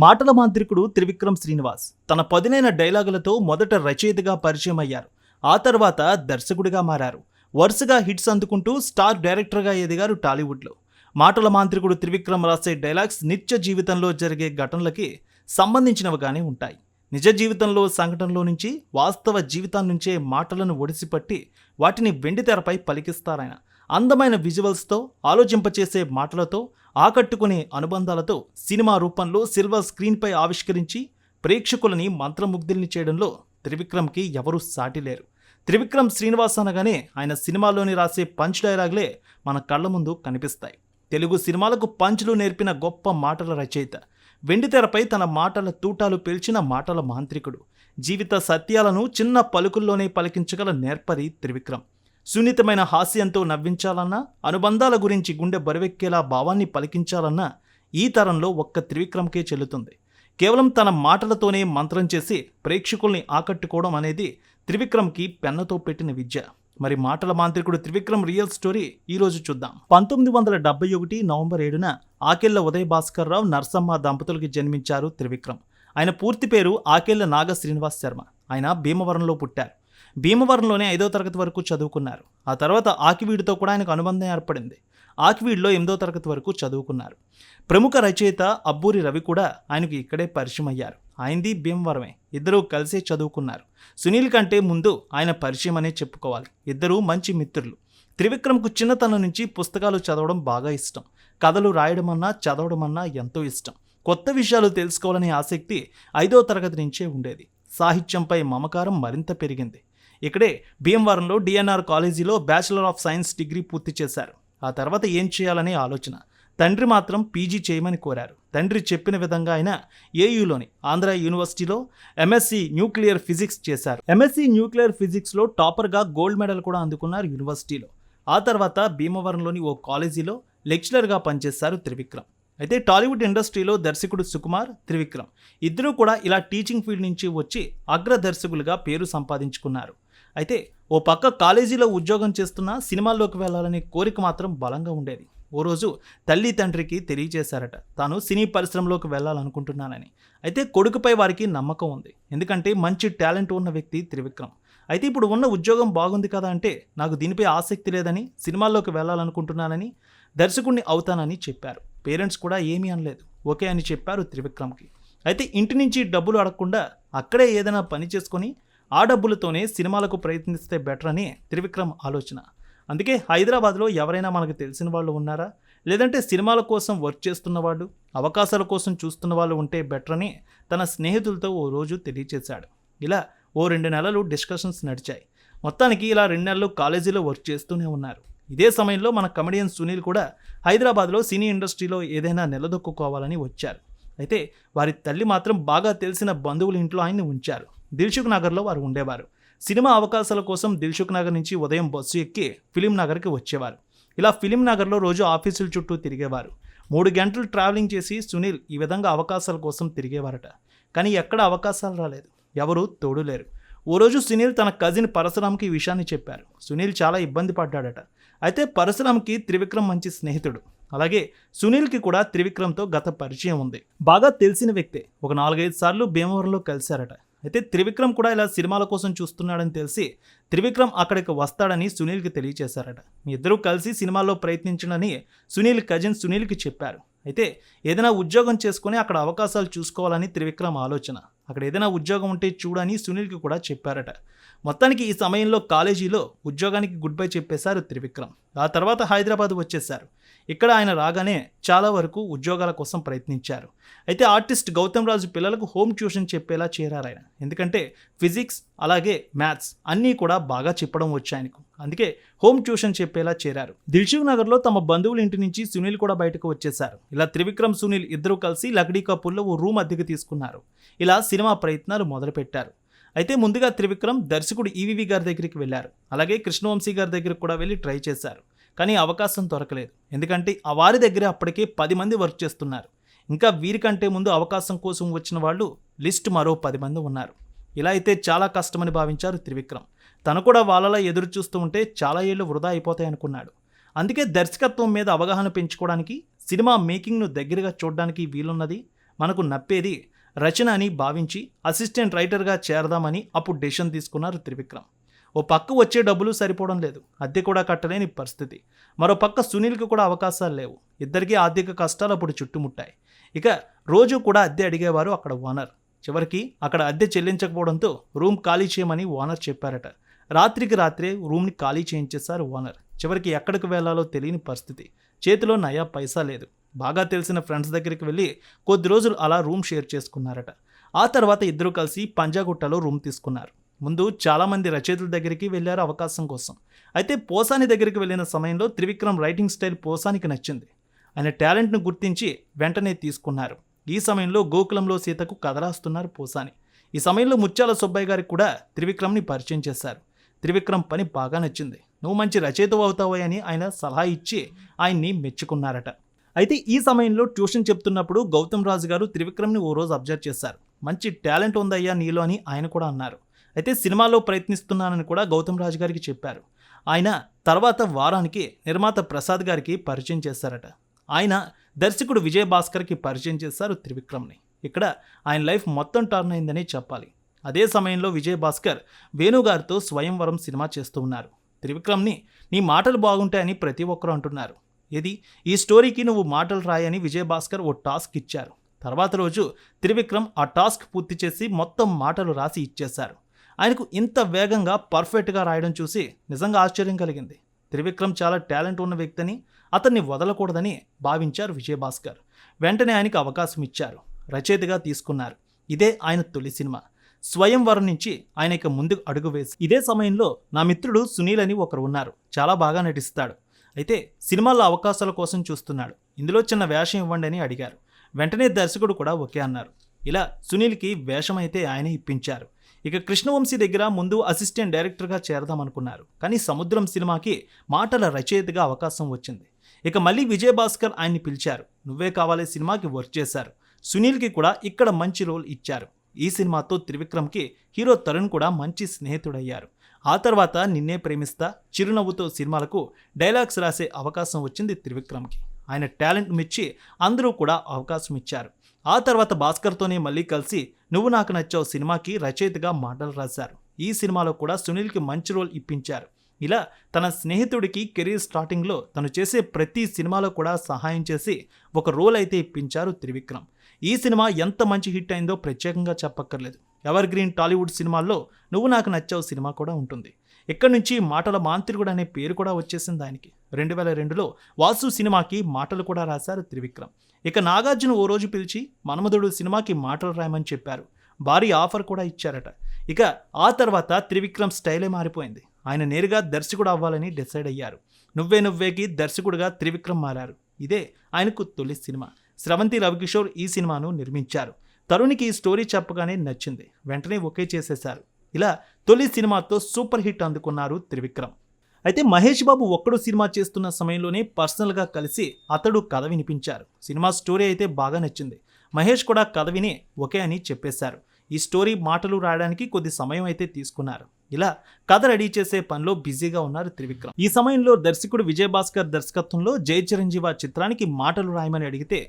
మాటల మాంత్రికుడు త్రివిక్రమ్ శ్రీనివాస్ తన పదునైన డైలాగులతో మొదట రచయితగా పరిచయం అయ్యారు ఆ తర్వాత దర్శకుడిగా మారారు. వరుసగా హిట్స్ అందుకుంటూ స్టార్ డైరెక్టర్గా ఎదిగారు టాలీవుడ్లో. మాటల మాంత్రికుడు త్రివిక్రమ్ రాసే డైలాగ్స్ నిత్య జీవితంలో జరిగే ఘటనలకి సంబంధించినవిగానే ఉంటాయి. నిజ జీవితంలో సంఘటనలో నుంచి వాస్తవ జీవితం నుంచే మాటలను ఒడిసిపట్టి వాటిని వెండితెరపై పలికిస్తారాయన. అందమైన విజువల్స్తో ఆలోచింపచేసే మాటలతో ఆకట్టుకునే అనుబంధాలతో సినిమా రూపంలో సిల్వర్ స్క్రీన్పై ఆవిష్కరించి ప్రేక్షకులని మంత్రముగ్ధుల్ని చేయడంలో త్రివిక్రమ్కి ఎవరూ సాటి లేరు. త్రివిక్రమ్ శ్రీనివాస్ అనగానే ఆయన సినిమాలోని రాసే పంచ్ డైలాగ్లే మన కళ్ళ ముందు కనిపిస్తాయి. తెలుగు సినిమాలకు పంచ్లు నేర్పిన గొప్ప మాటల రచయిత. వెండితెరపై తన మాటల తూటాలు పేల్చిన మాటల మాంత్రికుడు. జీవిత సత్యాలను చిన్న పలుకుల్లోనే పలికించగల నేర్పరి త్రివిక్రమ్. సున్నితమైన హాస్యంతో నవ్వించాలన్నా అనుబంధాల గురించి గుండె బరువెక్కేలా భావాన్ని పలికించాలన్నా ఈ తరంలో ఒక్క త్రివిక్రమ్కే చెల్లుతుంది. కేవలం తన మాటలతోనే మంత్రం చేసి ప్రేక్షకుల్ని ఆకట్టుకోవడం అనేది త్రివిక్రమ్కి పెన్నతో పెట్టిన విద్య. మరి మాటల మాంత్రికుడు త్రివిక్రమ్ రియల్ స్టోరీ ఈరోజు చూద్దాం. పంతొమ్మిది వందల డెబ్బై ఒకటి నవంబర్ ఏడున ఆకెళ్ళ ఉదయ భాస్కర్ రావు నర్సమ్మ దంపతులకి జన్మించారు త్రివిక్రమ్. ఆయన పూర్తి పేరు ఆకెళ్ళ నాగ శ్రీనివాస్ శర్మ. ఆయన భీమవరంలో పుట్టారు. భీమవరంలోనే ఐదో తరగతి వరకు చదువుకున్నారు. ఆ తర్వాత ఆకివీడితో కూడా ఆయనకు అనుబంధం ఏర్పడింది. ఆకివీడ్లో ఎనిమిదో తరగతి వరకు చదువుకున్నారు. ప్రముఖ రచయిత అబ్బూరి రవి కూడా ఆయనకు ఇక్కడే పరిచయం అయ్యారు ఆయనది భీమవరమే. ఇద్దరూ కలిసే చదువుకున్నారు. సునీల్ కంటే ముందు ఆయన పరిచయం అనే చెప్పుకోవాలి. ఇద్దరూ మంచి మిత్రులు. త్రివిక్రమ్కు చిన్నతనం నుంచి పుస్తకాలు చదవడం బాగా ఇష్టం. కథలు రాయడం అన్నా చదవడం అన్నా ఎంతో ఇష్టం. కొత్త విషయాలు తెలుసుకోవాలనే ఆసక్తి ఐదో తరగతి నుంచే ఉండేది. సాహిత్యంపై మమకారం మరింత పెరిగింది. ఇక్కడే భీమవరంలో డిఎన్ఆర్ కాలేజీలో బ్యాచిలర్ ఆఫ్ సైన్స్ డిగ్రీ పూర్తి చేశారు. ఆ తర్వాత ఏం చేయాలనే ఆలోచన. తండ్రి మాత్రం పీజీ చేయమని కోరారు. తండ్రి చెప్పిన విధంగా ఆయన ఏయూలోని ఆంధ్ర యూనివర్సిటీలో ఎంఎస్సి న్యూక్లియర్ ఫిజిక్స్ చేశారు. ఎంఎస్సి న్యూక్లియర్ ఫిజిక్స్లో టాపర్గా గోల్డ్ మెడల్ కూడా అందుకున్నారు యూనివర్సిటీలో. ఆ తర్వాత భీమవరంలోని ఓ కాలేజీలో లెక్చరర్గా పనిచేశారు త్రివిక్రమ్. అయితే టాలీవుడ్ ఇండస్ట్రీలో దర్శకుడు సుకుమార్ త్రివిక్రమ్. ఇద్దరూ కూడా ఇలా టీచింగ్ ఫీల్డ్ నుంచి వచ్చి అగ్ర దర్శకులుగా పేరు సంపాదించుకున్నారు. అయితే ఓ పక్క కాలేజీలో ఉద్యోగం చేస్తున్న సినిమాల్లోకి వెళ్ళాలనే కోరిక మాత్రం బలంగా ఉండేది. ఓ రోజు తల్లి తండ్రికి తెలియజేశారట. తాను సినీ పరిశ్రమలోకి వెళ్ళాలనుకుంటున్నానని. అయితే కొడుకుపై వారికి నమ్మకం ఉంది. ఎందుకంటే మంచి టాలెంట్ ఉన్న వ్యక్తి త్రివిక్రమ్. అయితే ఇప్పుడు ఉన్న ఉద్యోగం బాగుంది కదా అంటే నాకు దీనిపై ఆసక్తి లేదని సినిమాల్లోకి వెళ్ళాలనుకుంటున్నానని దర్శకుడిని అవుతానని చెప్పారు. పేరెంట్స్ కూడా ఏమీ అనలేదు. ఓకే అని చెప్పారు త్రివిక్రమ్కి. అయితే ఇంటి నుంచి డబ్బులు అడగకుండా అక్కడే ఏదైనా పని చేసుకొని ఆ డబ్బులతోనే సినిమాలకు ప్రయత్నిస్తే బెటర్ అని త్రివిక్రమ్ ఆలోచన. అందుకే హైదరాబాద్లో ఎవరైనా మనకు తెలిసిన వాళ్ళు ఉన్నారా? లేదంటే సినిమాల కోసం వర్క్ చేస్తున్న వాళ్ళు అవకాశాల కోసం చూస్తున్న వాళ్ళు ఉంటే బెటర్ అని తన స్నేహితులతో ఓ రోజు తెలియచేశాడు. ఇలా ఓ రెండు నెలలు డిస్కషన్స్ నడిచాయి. మొత్తానికి ఇలా రెండు నెలలు కాలేజీలో వర్క్ చేస్తూనే ఉన్నారు. ఇదే సమయంలో మన కమెడియన్ సునీల్ కూడా హైదరాబాద్లో సినీ ఇండస్ట్రీలో ఏదైనా నిలదొక్కుకోవాలని వచ్చారు. అయితే వారి తల్లి మాత్రం బాగా తెలిసిన బంధువుల ఇంట్లో ఆయన్ని ఉంచారు. దిల్సుఖ్ నగర్లో వారు ఉండేవారు. సినిమా అవకాశాల కోసం దిల్సుఖ్ నగర్ నుంచి ఉదయం బస్సు ఎక్కి ఫిలిం నగర్కి వచ్చేవారు. ఇలా ఫిలిం నగర్లో రోజు ఆఫీసుల చుట్టూ తిరిగేవారు. మూడు గంటలు ట్రావెలింగ్ చేసి సునీల్ ఈ విధంగా అవకాశాల కోసం తిరిగేవారట. కానీ ఎక్కడ అవకాశాలు రాలేదు. ఎవరు తోడు లేరు ఓ రోజు సునీల్ తన కజిన్ పరశురామ్కి ఈ విషయాన్ని చెప్పారు. సునీల్ చాలా ఇబ్బంది పడ్డాడట. అయితే పరశురామ్కి త్రివిక్రమ్ మంచి స్నేహితుడు. అలాగే సునీల్కి కూడా త్రివిక్రమ్తో గత పరిచయం ఉంది. బాగా తెలిసిన వ్యక్తే. ఒక నాలుగైదు సార్లు భీమవరంలో కలిశారట. అయితే త్రివిక్రమ్ కూడా ఇలా సినిమాల కోసం చూస్తున్నాడని తెలిసి త్రివిక్రమ్ అక్కడికి వస్తాడని సునీల్కి తెలియచేశారట. మీ ఇద్దరూ కలిసి సినిమాల్లో ప్రయత్నించడని సునీల్ కజిన్ సునీల్కి చెప్పారు. అయితే ఏదైనా ఉద్యోగం చేసుకొని అక్కడ అవకాశాలు చూసుకోవాలని త్రివిక్రమ్ ఆలోచన. అక్కడ ఏదైనా ఉద్యోగం ఉంటే చూడని సునీల్కి కూడా చెప్పారట. మొత్తానికి ఈ సమయంలో కాలేజీలో ఉద్యోగానికి గుడ్ బై చెప్పేశారు త్రివిక్రమ్. ఆ తర్వాత హైదరాబాద్ వచ్చేశారు. ఇక్కడ ఆయన రాగానే చాలా వరకు ఉద్యోగాల కోసం ప్రయత్నించారు. అయితే ఆర్టిస్ట్ గౌతమ్ రాజు పిల్లలకు హోమ్ ట్యూషన్ చెప్పేలా చేరారు ఆయన. ఎందుకంటే ఫిజిక్స్ అలాగే మ్యాథ్స్ అన్నీ కూడా బాగా చెప్పడం వచ్చాయనకు అందుకే హోమ్ ట్యూషన్ చెప్పేలా చేరారు. దిల్షుక్ నగర్లో తమ బంధువుల ఇంటి నుంచి సునీల్ కూడా బయటకు వచ్చేశారు. ఇలా త్రివిక్రమ్ సునీల్ ఇద్దరూ కలిసి లక్డీ కపూర్లో ఓ రూమ్ అద్దెకు తీసుకున్నారు. ఇలా సినిమా ప్రయత్నాలు మొదలుపెట్టారు. అయితే ముందుగా త్రివిక్రమ్ దర్శకుడు ఈవీవి గారి దగ్గరికి వెళ్ళారు. అలాగే కృష్ణవంశీ గారి దగ్గరికి కూడా వెళ్ళి ట్రై చేశారు. కానీ అవకాశం దొరకలేదు. ఎందుకంటే ఆ వారి దగ్గర అప్పటికే పది మంది వర్క్ చేస్తున్నారు. ఇంకా వీరికంటే ముందు అవకాశం కోసం వచ్చిన వాళ్ళు లిస్ట్ మరో పది మంది ఉన్నారు. ఇలా అయితే చాలా కష్టమని భావించారు త్రివిక్రమ్. తను కూడా వాళ్ళలా ఎదురు చూస్తూ ఉంటే చాలా ఏళ్ళు వృధా అయిపోతాయి అనుకున్నాడు. అందుకే దర్శకత్వం మీద అవగాహన పెంచుకోవడానికి సినిమా మేకింగ్ను దగ్గరగా చూడడానికి వీలున్నది మనకు నప్పేది రచన అని భావించి అసిస్టెంట్ రైటర్గా చేరదామని అప్పుడు డెసిషన్ తీసుకున్నారు త్రివిక్రమ్. ఓ పక్క వచ్చే డబ్బులు సరిపోవడం లేదు. అద్దె కూడా కట్టలేని పరిస్థితి. మరో పక్క సునీల్కి కూడా అవకాశాలు లేవు. ఇద్దరికీ ఆర్థిక కష్టాలు అప్పుడు చుట్టుముట్టాయి. ఇక రోజు కూడా అద్దె అడిగేవారు అక్కడ ఓనర్. చివరికి అక్కడ అద్దె చెల్లించకపోవడంతో రూమ్ ఖాళీ చేయమని ఓనర్ చెప్పారట. రాత్రికి రాత్రే రూమ్ని ఖాళీ చేయించేశారు ఓనర్. చివరికి ఎక్కడికి వెళ్ళాలో తెలియని పరిస్థితి. చేతిలో నయా పైసా లేదు. బాగా తెలిసిన ఫ్రెండ్స్ దగ్గరికి వెళ్ళి కొద్ది రోజులు అలా రూమ్ షేర్ చేసుకున్నారట. ఆ తర్వాత ఇద్దరు కలిసి పంజాగుట్టలో రూమ్ తీసుకున్నారు. ముందు చాలామంది రచయితల దగ్గరికి వెళ్ళారు అవకాశం కోసం. అయితే పోసాని దగ్గరికి వెళ్ళిన సమయంలో త్రివిక్రమ్ రైటింగ్ స్టైల్ పోసానికి నచ్చింది. ఆయన టాలెంట్ను గుర్తించి వెంటనే తీసుకున్నారు. ఈ సమయంలో గోకులంలో సీతకు కథ రాస్తున్నారు పోసాని. ఈ సమయంలో ముత్యాల సుబ్బయ్య గారికి కూడా త్రివిక్రమ్ని పరిచయం చేశారు. త్రివిక్రమ్ పని బాగా నచ్చింది. నువ్వు మంచి రచయిత అవుతావని అని ఆయన సలహా ఇచ్చి ఆయన్ని మెచ్చుకున్నారట. అయితే ఈ సమయంలో ట్యూషన్ చెప్తున్నప్పుడు గౌతమ్ రాజు గారు త్రివిక్రమ్ని ఓ రోజు అబ్జర్వ్ చేశారు. మంచి టాలెంట్ ఉందయ్యా నీలో అని ఆయన కూడా అన్నారు. అయితే సినిమాలో ప్రయత్నిస్తున్నానని కూడా గౌతమ్ రాజు గారికి చెప్పారు. ఆయన తర్వాత వారానికి నిర్మాత ప్రసాద్ గారికి పరిచయం చేశారట. ఆయన దర్శకుడు విజయ్ భాస్కర్కి పరిచయం చేశారు త్రివిక్రమ్ని. ఇక్కడ ఆయన లైఫ్ మొత్తం టర్న్ అయిందని చెప్పాలి. అదే సమయంలో విజయ్ భాస్కర్ వేణుగారితో స్వయంవరం సినిమా చేస్తూ ఉన్నారు. త్రివిక్రమ్ని నీ మాటలు బాగుంటాయని ప్రతి ఒక్కరూ అంటున్నారు. ఇది ఈ స్టోరీకి నువ్వు మాటలు రాయని విజయ్ భాస్కర్ ఓ టాస్క్ ఇచ్చారు. తర్వాత రోజు త్రివిక్రమ్ ఆ టాస్క్ పూర్తి చేసి మొత్తం మాటలు రాసి ఇచ్చేశారు. ఆయనకు ఇంత వేగంగా పర్ఫెక్ట్గా రాయడం చూసి నిజంగా ఆశ్చర్యం కలిగింది. త్రివిక్రమ్ చాలా టాలెంట్ ఉన్న వ్యక్తిని అతన్ని వదలకూడదని భావించారు విజయభాస్కర్. వెంటనే ఆయనకు అవకాశం ఇచ్చారు. రచయితగా తీసుకున్నారు. ఇదే ఆయన తొలి సినిమా. స్వయంవరం నుంచి ఆయన ఇక ముందుకు అడుగు వేసి ఇదే సమయంలో నా మిత్రుడు సునీల్ అని ఒకరు ఉన్నారు. చాలా బాగా నటిస్తాడు. అయితే సినిమాల్లో అవకాశాల కోసం చూస్తున్నాడు. ఇందులో చిన్న వేషం ఇవ్వండి అని అడిగారు. వెంటనే దర్శకుడు కూడా ఓకే అన్నారు. ఇలా సునీల్కి వేషం అయితే ఆయనే ఇప్పించారు. ఇక కృష్ణవంశీ దగ్గర ముందు అసిస్టెంట్ డైరెక్టర్గా చేరదామనుకున్నారు కానీ సముద్రం సినిమాకి మాటల రచయితగా అవకాశం వచ్చింది. ఇక మళ్ళీ విజయభాస్కర్ ఆయన్ని పిలిచారు. నువ్వే కావాలి సినిమాకి వర్క్ చేశారు. సునీల్కి కూడా ఇక్కడ మంచి రోల్ ఇచ్చారు. ఈ సినిమాతో త్రివిక్రమ్కి హీరో తరుణ్ కూడా మంచి స్నేహితుడయ్యారు. ఆ తర్వాత నిన్నే ప్రేమిస్తా చిరునవ్వుతో సినిమాలకు డైలాగ్స్ రాసే అవకాశం వచ్చింది త్రివిక్రమ్కి. ఆయన టాలెంట్ మెచ్చి అందరూ కూడా అవకాశం ఇచ్చారు. ఆ తర్వాత భాస్కర్తోనే మళ్ళీ కలిసి నువ్వు నాకు నచ్చావు సినిమాకి రచయితగా మాటలు రాశారు. ఈ సినిమాలో కూడా సునీల్కి మంచి రోల్ ఇప్పించారు. ఇలా తన స్నేహితుడికి కెరీర్ స్టార్టింగ్లో తను చేసే ప్రతి సినిమాలో కూడా సహాయం చేసి ఒక రోల్ అయితే ఇప్పించారు త్రివిక్రమ్. ఈ సినిమా ఎంత మంచి హిట్ అయిందో ప్రత్యేకంగా చెప్పక్కర్లేదు. ఎవర్ గ్రీన్ టాలీవుడ్ సినిమాల్లో నువ్వు నాకు నచ్చావు సినిమా కూడా ఉంటుంది. ఇక్కడి నుంచి మాటల మాంత్రికుడు అనే పేరు కూడా వచ్చేసింది దానికి రెండు వేల రెండులో వాసు సినిమాకి మాటలు కూడా రాశారు త్రివిక్రమ్. ఇక నాగార్జున ఓ రోజు పిలిచి మన్మధుడు సినిమాకి మాటలు రాయమని చెప్పారు. భారీ ఆఫర్ కూడా ఇచ్చారట. ఇక ఆ తర్వాత త్రివిక్రమ్ స్టైలే మారిపోయింది. ఆయన నేరుగా దర్శకుడు అవ్వాలని డిసైడ్ అయ్యారు. నువ్వే నువ్వేకి దర్శకుడుగా త్రివిక్రమ్ మారారు. ఇదే ఆయనకు తొలి సినిమా. స్రవంతి రవికిషోర్ ఈ సినిమాను నిర్మించారు. తరుణ్కి ఈ స్టోరీ చెప్పగానే నచ్చింది. వెంటనే ఒకే చేసేశారు. ఇలా తొలి సినిమాతో సూపర్ హిట్ అందుకున్నారు త్రివిక్రమ్. అయితే మహేష్ బాబు ఒక్కడు సినిమా చేస్తున్న సమయంలోనే పర్సనల్గా కలిసి అతడు కథ వినిపించారు. సినిమా స్టోరీ అయితే బాగా నచ్చింది. మహేష్ కూడా కథ విని ఒకే అని చెప్పేశారు. ఈ స్టోరీ మాటలు రాయడానికి కొద్ది సమయం అయితే తీసుకున్నారు. ఇలా కథ రెడీ చేసే పనిలో బిజీగా ఉన్నారు త్రివిక్రమ్. ఈ సమయంలో దర్శకుడు విజయభాస్కర్ దర్శకత్వంలో జై చిరంజీవ చిత్రానికి మాటలు రాయమని అడిగితే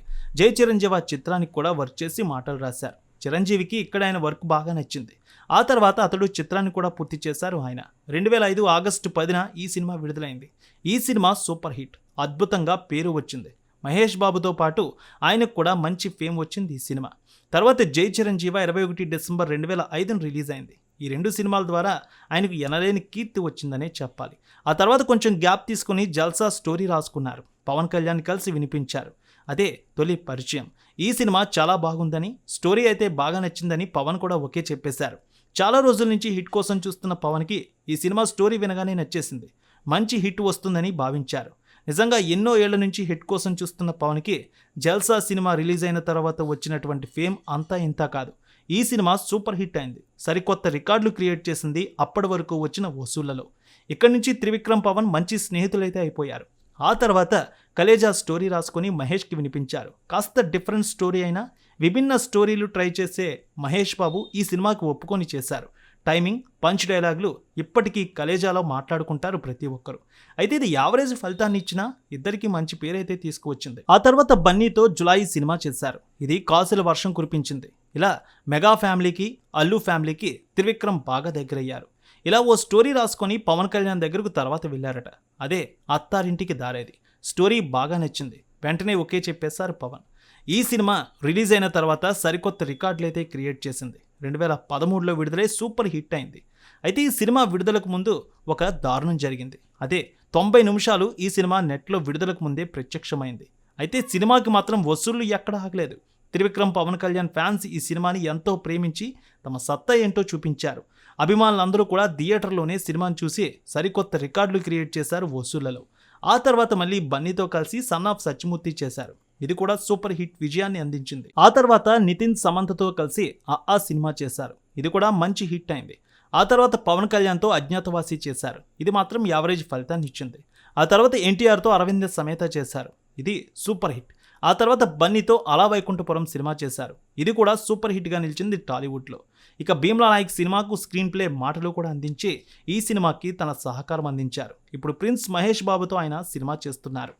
జై చిరంజీవ చిత్రానికి కూడా వర్క్ చేసి మాటలు రాశారు. చిరంజీవికి ఇక్కడ ఆయన వర్క్ బాగా నచ్చింది. ఆ తర్వాత అతడు చిత్రాన్ని కూడా పూర్తి చేశారు ఆయన. రెండు వేల ఐదు ఆగస్టు పదిన ఈ సినిమా విడుదలైంది. ఈ సినిమా సూపర్ హిట్. అద్భుతంగా పేరు వచ్చింది. మహేష్ బాబుతో పాటు ఆయనకు కూడా మంచి ఫేమ్ వచ్చింది ఈ సినిమా. తర్వాత జై చిరంజీవ ఇరవై ఒకటి డిసెంబర్ రెండు వేల ఐదున రిలీజ్ అయింది. ఈ రెండు సినిమాల ద్వారా ఆయనకు ఎనలేని కీర్తి వచ్చిందనే చెప్పాలి. ఆ తర్వాత కొంచెం గ్యాప్ తీసుకుని జల్సా స్టోరీ రాసుకున్నారు. పవన్ కళ్యాణ్ కలిసి వినిపించారు. అదే తొలి పరిచయం. ఈ సినిమా చాలా బాగుందని స్టోరీ అయితే బాగా నచ్చిందని పవన్ కూడా ఒకే చెప్పేశారు. చాలా రోజుల నుంచి హిట్ కోసం చూస్తున్న పవన్కి ఈ సినిమా స్టోరీ వినగానే నచ్చేసింది. మంచి హిట్ వస్తుందని భావించారు. నిజంగా ఎన్నో ఏళ్ళ నుంచి హిట్ కోసం చూస్తున్న పవన్కి జల్సా సినిమా రిలీజ్ అయిన తర్వాత వచ్చినటువంటి ఫేమ్ అంతా ఇంతా కాదు. ఈ సినిమా సూపర్ హిట్ అయింది. సరికొత్త రికార్డులు క్రియేట్ చేసింది అప్పటి వరకు వచ్చిన వసూళ్ళలో. ఇక్కడి నుంచి త్రివిక్రమ్ పవన్ మంచి స్నేహితులైతే అయిపోయారు. ఆ తర్వాత కలేజా స్టోరీ రాసుకొని మహేష్కి వినిపించారు. కాస్త డిఫరెంట్ స్టోరీ అయినా విభిన్న స్టోరీలు ట్రై చేసే మహేష్ బాబు ఈ సినిమాకి ఒప్పుకొని చేశారు. టైమింగ్ పంచ్ డైలాగులు ఇప్పటికీ కలేజాలో మాట్లాడుకుంటారు ప్రతి ఒక్కరు. అయితే ఇది యావరేజ్ ఫలితాన్ని ఇచ్చినా ఇద్దరికి మంచి పేరైతే తీసుకువచ్చింది. ఆ తర్వాత బన్నీతో జులాయి సినిమా చేశారు. ఇది కాసుల వర్షం కురిపించింది. ఇలా మెగా ఫ్యామిలీకి అల్లు ఫ్యామిలీకి త్రివిక్రమ్ బాగా దగ్గరయ్యారు. ఇలా ఓ స్టోరీ రాసుకొని పవన్ కళ్యాణ్ దగ్గరకు తర్వాత వెళ్ళారట. అదే అత్తారింటికి దారేది. స్టోరీ బాగా నచ్చింది. వెంటనే ఒకే చెప్పేశారు పవన్. ఈ సినిమా రిలీజ్ అయిన తర్వాత సరికొత్త రికార్డులు అయితే క్రియేట్ చేసింది. రెండు వేల పదమూడులో విడుదలై సూపర్ హిట్ అయింది. అయితే ఈ సినిమా విడుదలకు ముందు ఒక దారుణం జరిగింది. అదే తొంభై నిమిషాలు ఈ సినిమా నెట్లో విడుదలకు ముందే ప్రత్యక్షమైంది. అయితే సినిమాకి మాత్రం వసూళ్ళు ఎక్కడ ఆగలేదు. త్రివిక్రమ్ పవన్ కళ్యాణ్ ఫ్యాన్స్ ఈ సినిమాని ఎంతో ప్రేమించి తమ సత్తా ఏంటో చూపించారు. అభిమానులందరూ కూడా థియేటర్లోనే సినిమాను చూసి సరికొత్త రికార్డులు క్రియేట్ చేశారు వసూళ్ళలో. ఆ తర్వాత మళ్ళీ బన్నీతో కలిసి సన్ ఆఫ్ సత్యమూర్తి చేశారు. ఇది కూడా సూపర్ హిట్ విజయాన్ని అందించింది. ఆ తర్వాత నితిన్ సమంతతో కలిసి ఆ ఆ సినిమా చేశారు. ఇది కూడా మంచి హిట్ అయింది. ఆ తర్వాత పవన్ కళ్యాణ్తో అజ్ఞాతవాసి చేశారు. ఇది మాత్రం యావరేజ్ ఫలితాన్ని ఇచ్చింది. ఆ తర్వాత ఎన్టీఆర్తో అరవింద సమేత చేశారు. ఇది సూపర్ హిట్. ఆ తర్వాత బన్నీతో అలా వైకుంఠపురం సినిమా చేశారు. ఇది కూడా సూపర్ హిట్గా నిలిచింది టాలీవుడ్లో. ఇక భీమ్లా నాయక్ సినిమాకు స్క్రీన్ ప్లే మాటలు కూడా అందించి ఈ సినిమాకి తన సహకారం అందించారు. ఇప్పుడు ప్రిన్స్ మహేష్ బాబుతో ఆయన సినిమా చేస్తున్నారు.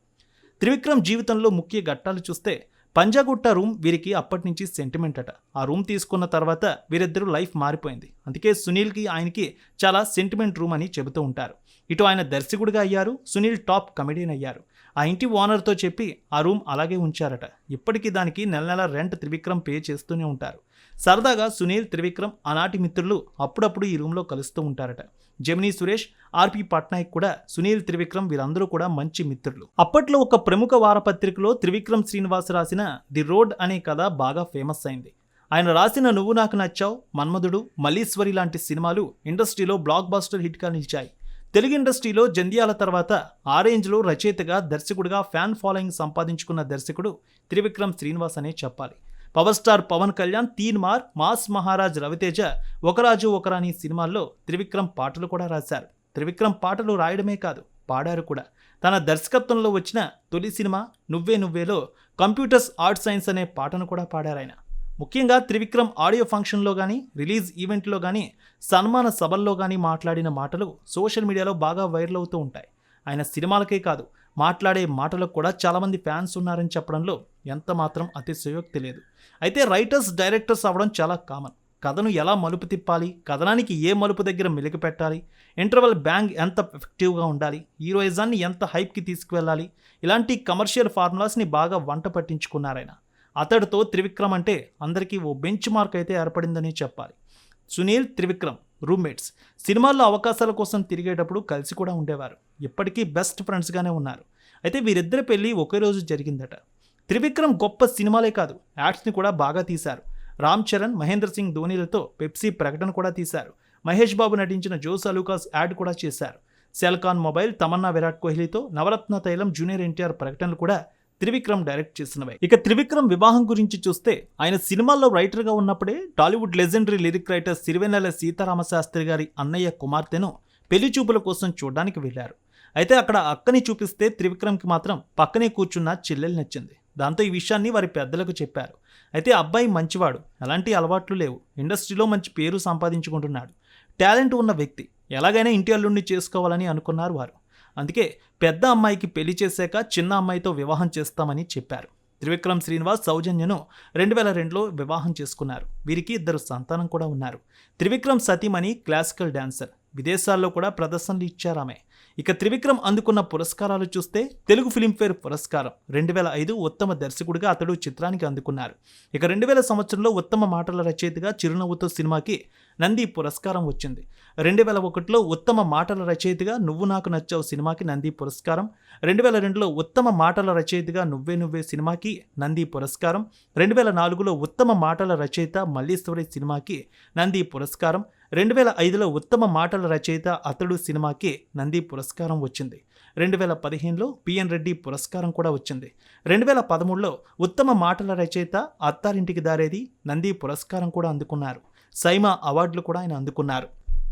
త్రివిక్రమ్ జీవితంలో ముఖ్య ఘట్టాలు చూస్తే పంజాగుట్ట రూమ్ వీరికి అప్పటి నుంచి సెంటిమెంట్ అట. ఆ రూమ్ తీసుకున్న తర్వాత వీరిద్దరూ లైఫ్ మారిపోయింది. అందుకే సునీల్కి ఆయనకి చాలా సెంటిమెంట్ రూమ్ అని చెబుతూ ఉంటారు. ఇటు ఆయన దర్శకుడిగా అయ్యారు సునీల్ టాప్ కమెడియన్ అయ్యారు. ఆ ఇంటి ఓనర్తో చెప్పి ఆ రూమ్ అలాగే ఉంచారట. ఇప్పటికీ దానికి నెల నెల రెంట్ త్రివిక్రమ్ పే చేస్తూనే ఉంటారు. సరదాగా సునీల్ త్రివిక్రమ్ ఆనాటి మిత్రులు అప్పుడప్పుడు ఈ రూమ్లో కలుస్తూ ఉంటారట. జమినీ సురేష్ ఆర్పి పట్నాయక్ కూడా సునీల్ త్రివిక్రమ్ వీరందరూ కూడా మంచి మిత్రులు. అప్పట్లో ఒక ప్రముఖ వారపత్రికలో త్రివిక్రమ్ శ్రీనివాస్ రాసిన ది రోడ్ అనే కథ బాగా ఫేమస్ అయింది. ఆయన రాసిన నువ్వు నాకు నచ్చావు మన్మధుడు మల్లీశ్వరి లాంటి సినిమాలు ఇండస్ట్రీలో బ్లాక్ బాస్టర్ హిట్గా నిలిచాయి. తెలుగు ఇండస్ట్రీలో జంధ్యాల తర్వాత ఆ రేంజ్లో రచయితగా దర్శకుడిగా ఫ్యాన్ ఫాలోయింగ్ సంపాదించుకున్న దర్శకుడు త్రివిక్రమ్ శ్రీనివాస్ అనే చెప్పాలి. Power star Pavan Kalyan Teen Maar mass Maharaj Ravi Teja ఒకరాజు ఒకరాని సినిమాల్లో త్రివిక్రమ్ పాటలు కూడా రాశారు. త్రివిక్రమ్ పాటలు రాయడమే కాదు పాడారు కూడా. తన దర్శకత్వంలో వచ్చిన తొలి సినిమా నువ్వే నువ్వేలో కంప్యూటర్స్ ఆర్ట్ సైన్స్ అనే పాటను కూడా పాడారు ఆయన. ముఖ్యంగా త్రివిక్రమ్ ఆడియో ఫంక్షన్లో కానీ రిలీజ్ ఈవెంట్లో కానీ సన్మాన సభల్లో కానీ మాట్లాడిన మాటలు సోషల్ మీడియాలో బాగా వైరల్ అవుతూ ఉంటాయి. ఆయన సినిమాలకే కాదు మాట్లాడే మాటలకు కూడా చాలామంది ఫ్యాన్స్ ఉన్నారని చెప్పడంలో ఎంత మాత్రం అతిశయోక్తి లేదు. అయితే రైటర్స్ డైరెక్టర్స్ అవ్వడం చాలా కామన్ కథను ఎలా మలుపు తిప్పాలి? కథనానికి ఏ మలుపు దగ్గర మెలికి పెట్టాలి? ఇంటర్వెల్ బ్యాంగ్ ఎంత ఎఫెక్టివ్గా ఉండాలి? హీరోయిజాన్ని ఎంత హైప్కి తీసుకువెళ్ళాలి? ఇలాంటి కమర్షియల్ ఫార్ములాస్ని బాగా వంట పట్టించుకున్నారాయన అతడితో త్రివిక్రమ్ అంటే అందరికీ ఓ బెంచ్ మార్క్ అయితే ఏర్పడిందని చెప్పాలి. సునీల్ త్రివిక్రమ్. రూమ్మేట్స్ సినిమాల్లో అవకాశాల కోసం తిరిగేటప్పుడు కలిసి కూడా ఉండేవారు. ఇప్పటికీ బెస్ట్ ఫ్రెండ్స్గానే ఉన్నారు. అయితే వీరిద్దరి పెళ్ళి ఒకే రోజు జరిగిందట. త్రివిక్రమ్ గొప్ప సినిమాలే కాదు యాడ్స్ని కూడా బాగా తీశారు. రామ్ చరణ్ మహేంద్ర సింగ్ ధోనీలతో పెప్సీ ప్రకటన కూడా తీశారు. మహేష్ బాబు నటించిన జోస్ అలూకాస్ యాడ్ కూడా చేశారు. సెల్కాన్ మొబైల్ తమన్నా విరాట్ కోహ్లీతో నవరత్న తైలం జూనియర్ ఎన్టీఆర్ ప్రకటనలు కూడా త్రివిక్రమ్ డైరెక్ట్ చేసినవే. ఇక త్రివిక్రమ్ వివాహం గురించి చూస్తే ఆయన సినిమాల్లో రైటర్గా ఉన్నప్పుడే Tollywood legendary lyric writer Sirivennela Seetharama Sastry గారి అన్నయ్య కుమార్తెను పెళ్ళి చూపుల కోసం చూడడానికి వెళ్ళారు. అయితే అక్కడ అక్కని చూపిస్తే త్రివిక్రమ్కి మాత్రం పక్కనే కూర్చున్న చెల్లెలు నచ్చింది. దాంతో ఈ విషయాన్ని వారి పెద్దలకు చెప్పారు. అయితే అబ్బాయి మంచివాడు ఎలాంటి అలవాట్లు లేవు. ఇండస్ట్రీలో మంచి పేరు సంపాదించుకుంటున్నాడు. టాలెంట్ ఉన్న వ్యక్తి ఎలాగైనా ఇంటి అల్లుడిని చేసుకోవాలని అనుకున్నారు వారు. అందుకే పెద్ద అమ్మాయికి పెళ్ళి చేశాక చిన్న అమ్మాయితో వివాహం చేస్తామని చెప్పారు. త్రివిక్రమ్ శ్రీనివాస్ సౌజన్యను రెండు వేల రెండులో వివాహం చేసుకున్నారు. వీరికి ఇద్దరు సంతానం కూడా ఉన్నారు. త్రివిక్రమ్ సతీమణి క్లాసికల్ డాన్సర్. విదేశాల్లో కూడా ప్రదర్శనలు ఇచ్చారు ఆమె. ఇక త్రివిక్రమ్ అందుకున్న పురస్కారాలు చూస్తే తెలుగు ఫిలింఫేర్ పురస్కారం. రెండు వేల ఐదు ఉత్తమ దర్శకుడిగా అతడు చిత్రానికి అందుకున్నారు. ఇక రెండు వేల సంవత్సరంలో ఉత్తమ మాటల రచయితగా చిరునవ్వుతో సినిమాకి నంది పురస్కారం వచ్చింది. రెండు వేల ఒకటిలో ఉత్తమ మాటల రచయితగా నువ్వు నాకు నచ్చావు సినిమాకి నంది పురస్కారం. రెండు వేల రెండులో ఉత్తమ మాటల రచయితగా నువ్వే నువ్వే సినిమాకి నంది పురస్కారం. రెండు వేల నాలుగులో ఉత్తమ మాటల రచయిత మల్లీశ్వరి సినిమాకి నంది పురస్కారం. రెండు వేల ఐదులో ఉత్తమ మాటల రచయిత అతడు సినిమాకి నంది పురస్కారం వచ్చింది. రెండు వేల పదిహేనులో పిఎన్ రెడ్డి పురస్కారం కూడా వచ్చింది. రెండు వేల పదమూడులో ఉత్తమ మాటల రచయిత అత్తారింటికి దారేది నంది పురస్కారం కూడా అందుకున్నారు. సైమా అవార్డులు కూడా ఆయన అందుకున్నారు.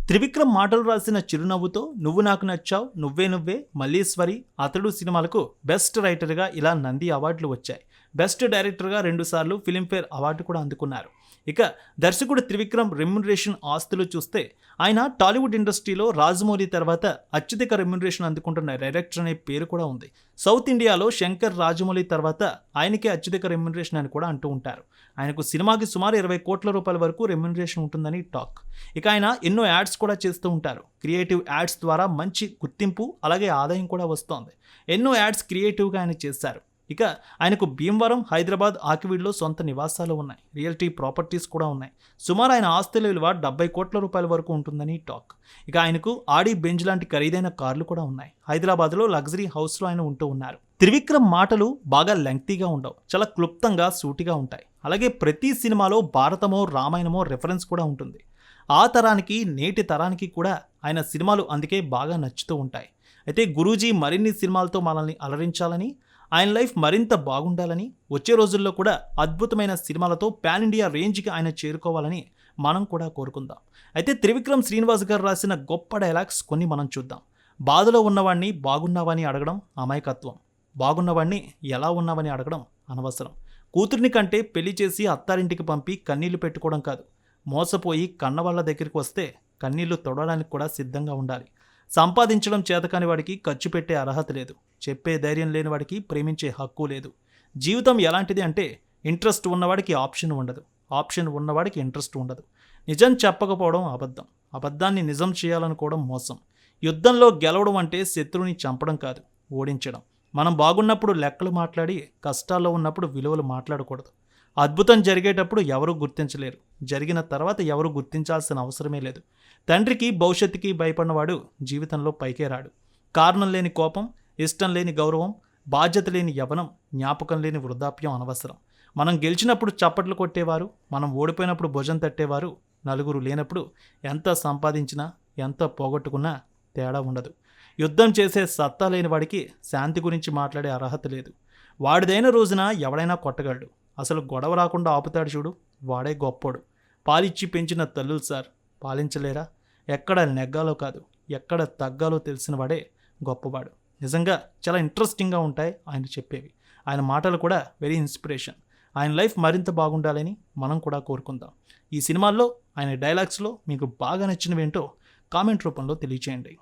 త్రివిక్రమ్ మాటలు రాసిన చిరునవ్వుతో నువ్వు నాకు నచ్చావు నువ్వే నువ్వే మల్లీశ్వరి అతడు సినిమాలకు బెస్ట్ రైటర్గా ఇలా నంది అవార్డులు వచ్చాయి. బెస్ట్ డైరెక్టర్గా రెండుసార్లు ఫిలింఫేర్ అవార్డు కూడా అందుకున్నారు. ఇక దర్శకుడు త్రివిక్రమ్ రెమ్యునరేషన్ ఆస్తులు చూస్తే ఆయన టాలీవుడ్ ఇండస్ట్రీలో రాజమౌళి తర్వాత అత్యధిక రెమ్యునరేషన్ అందుకుంటున్న డైరెక్టర్ అనే పేరు కూడా ఉంది. సౌత్ ఇండియాలో శంకర్ రాజమౌళి తర్వాత ఆయనకే అత్యధిక రెమ్యునరేషన్ అని కూడా అంటూ ఉంటారు. ఆయనకు సినిమాకి సుమారు ఇరవై కోట్ల రూపాయల వరకు రెమ్యునరేషన్ ఉంటుందని టాక్. ఇక ఆయన ఎన్నో యాడ్స్ కూడా చేస్తూ ఉంటారు. క్రియేటివ్ యాడ్స్ ద్వారా మంచి గుర్తింపు అలాగే ఆదాయం కూడా వస్తోంది. ఎన్నో యాడ్స్ క్రియేటివ్గా ఆయన చేశారు. ఇక ఆయనకు భీమవరం హైదరాబాద్ ఆకివీడ్లో సొంత నివాసాలు ఉన్నాయి. రియల్టీ ప్రాపర్టీస్ కూడా ఉన్నాయి. సుమారు ఆయన ఆస్తుల విలువ డెబ్బై కోట్ల రూపాయల వరకు ఉంటుందని టాక్. ఇక ఆయనకు ఆడి బెంజ్ లాంటి ఖరీదైన కార్లు కూడా ఉన్నాయి. హైదరాబాద్లో లగ్జరీ హౌస్లో ఆయన ఉంటూ ఉన్నారు. త్రివిక్రమ్ మాటలు బాగా లెంగ్తీగా ఉండవు. చాలా క్లుప్తంగా సూటిగా ఉంటాయి. అలాగే ప్రతి సినిమాలో భారతమో రామాయణమో రెఫరెన్స్ కూడా ఉంటుంది. ఆ తరానికి నేటి తరానికి కూడా ఆయన సినిమాలు అందుకే బాగా నచ్చుతూ ఉంటాయి. అయితే గురూజీ మరిన్ని సినిమాలతో మనల్ని అలరించాలని ఆయన లైఫ్ మరింత బాగుండాలని వచ్చే రోజుల్లో కూడా అద్భుతమైన సినిమాలతో పాన్ ఇండియా రేంజ్కి ఆయన చేరుకోవాలని మనం కూడా కోరుకుందాం. అయితే త్రివిక్రమ్ శ్రీనివాస్ గారు రాసిన గొప్ప డైలాగ్స్ కొన్ని మనం చూద్దాం. బాధలో ఉన్నవాడిని బాగున్నావని అడగడం అమాయకత్వం. బాగున్నవాడిని ఎలా ఉన్నావని అడగడం అనవసరం. కూతుర్ని కంటే పెళ్ళి చేసి అత్తారింటికి పంపి కన్నీళ్ళు పెట్టుకోవడం కాదు. మోసపోయి కన్నవాళ్ళ దగ్గరికి వస్తే కన్నీళ్ళు తొడడానికి కూడా సిద్ధంగా ఉండాలి. సంపాదించడం చేతకాని వాడికి ఖర్చు పెట్టే అర్హత లేదు. చెప్పే ధైర్యం లేని వాడికి ప్రేమించే హక్కు లేదు. జీవితం ఎలాంటిది అంటే ఇంట్రెస్ట్ ఉన్నవాడికి ఆప్షన్ ఉండదు. ఆప్షన్ ఉన్నవాడికి ఇంట్రెస్ట్ ఉండదు. నిజం చెప్పకపోవడం అబద్ధం. అబద్ధాన్ని నిజం చేయాలనుకోవడం మోసం. యుద్ధంలో గెలవడం అంటే శత్రువుని చంపడం కాదు ఓడించడం. మనం బాగున్నప్పుడు లెక్కలు మాట్లాడి కష్టాల్లో ఉన్నప్పుడు విలువలు మాట్లాడకూడదు. అద్భుతం జరిగేటప్పుడు ఎవరూ గుర్తించలేరు. జరిగిన తర్వాత ఎవరు గుర్తించాల్సిన అవసరమే లేదు. తండ్రికి భవిష్యత్తుకి భయపడినవాడు జీవితంలో పైకే రాడు కారణం లేని కోపం ఇష్టం లేని గౌరవం బాధ్యత లేని యవనం జ్ఞాపకం లేని వృద్ధాప్యం అనవసరం. మనం గెలిచినప్పుడు చప్పట్లు కొట్టేవారు మనం ఓడిపోయినప్పుడు భుజం తట్టేవారు నలుగురు లేనప్పుడు ఎంత సంపాదించినా ఎంత పోగొట్టుకున్నా తేడా ఉండదు. యుద్ధం చేసే సత్తా లేని వాడికి శాంతి గురించి మాట్లాడే అర్హత లేదు. వాడిదైన రోజున ఎవడైనా కొట్టగలడు. అసలు గొడవ రాకుండా ఆపుతాడు చూడు. వాడే గొప్పోడు. పాలిచ్చి పెంచిన తల్లులు సార్. పాలించలేరా? ఎక్కడ నెగ్గాలో కాదు ఎక్కడ తగ్గాలో తెలిసిన వాడే గొప్పవాడు. నిజంగా చాలా ఇంట్రెస్టింగ్గా ఉంటాయి ఆయన చెప్పేవి. ఆయన మాటలు కూడా వెరీ ఇన్స్పిరేషన్. ఆయన లైఫ్ మరింత బాగుండాలని మనం కూడా కోరుకుందాం. ఈ సినిమాల్లో ఆయన డైలాగ్స్లో మీకు బాగా నచ్చినవేంటో కామెంట్ రూపంలో తెలియచేయండి.